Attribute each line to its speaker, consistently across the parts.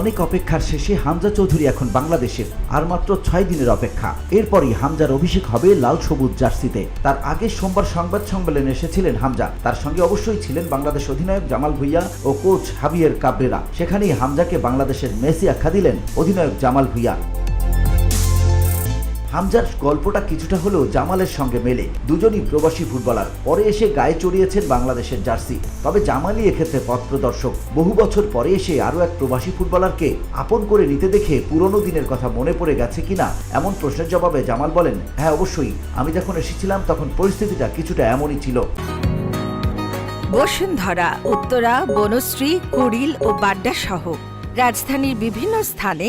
Speaker 1: অনেক অপেক্ষার শেষে হামজা চৌধুরী এখন বাংলাদেশের আর মাত্র ছয় দিনের অপেক্ষা। এরপরই হামজার অভিষেক হবে লাল সবুজ জার্সিতে। তার আগে সোমবার সংবাদ সম্মেলনে এসেছিলেন হামজা। তার সঙ্গে অবশ্যই ছিলেন বাংলাদেশ অধিনায়ক জামাল ভুইয়া ও কোচ হাবিয়ের কাবরেরা। সেখানেই হামজাকে বাংলাদেশের মেসি আখ্যা দিলেন অধিনায়ক জামাল ভুইয়া। হামজার গল্পটা কিছুটা হলেও জামালের সঙ্গে মেলে। দুজনই প্রবাসী ফুটবলার। পরে এসে গায়ে চড়িয়েছেন বাংলাদেশের জার্সি। তবে জামালই এক্ষেত্রে পথ প্রদর্শক বহু বছর পরে এসে আরও এক প্রবাসী ফুটবলারকে আপন করে নিতে দেখে পুরনো দিনের কথা মনে পড়ে গেছে কিনা, এমন প্রশ্নের জবাবে জামাল বলেন হ্যাঁ অবশ্যই। আমি যখন এসেছিলাম তখন পরিস্থিতিটা কিছুটা এমনই ছিল।
Speaker 2: বসুন্ধরা, উত্তরা, বনশ্রী, কুড়িল ও বাড্ডা সহ রাজধানীর বিভিন্ন স্থানে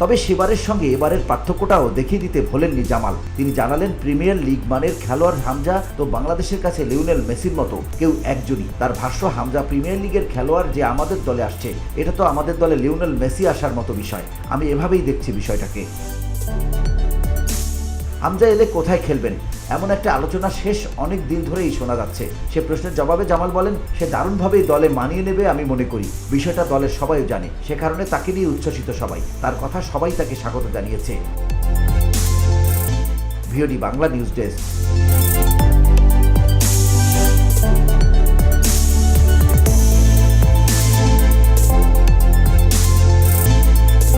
Speaker 1: তবে সেবারের সঙ্গে এবারের পার্থক্যটাও দেখিয়ে দিতে ভোলেননি জামাল। তিনি জানালেন, প্রিমিয়ার লিগ মানের খেলোয়াড় হামজা তো বাংলাদেশের কাছে লিওনেল মেসির মতো, কেউ একজনই। তার ভাষ্য, হামজা প্রিমিয়ার লিগের খেলোয়াড় যে আমাদের দলে আসছে, এটা তো আমাদের দলে লিওনেল মেসি আসার মতো বিষয়। আমি এভাবেই দেখছি বিষয়টাকে। হামজা এলে কোথায় খেলবেন? এমন একটা আলোচনা শেষ অনেক দিন ধরেই শোনা যাচ্ছে। সে প্রশ্নের জবাবে জামাল বলেন, সে দারুণভাবেই দলে মানিয়ে নেবে আমি মনে করি। বিষয়টা দলের সবাই জানে। সে কারণে তাকে নিয়ে উচ্ছ্বসিত সবাই। তার কথা সবাই তাকে স্বাগত জানিয়েছে। VOD Bangla news desk.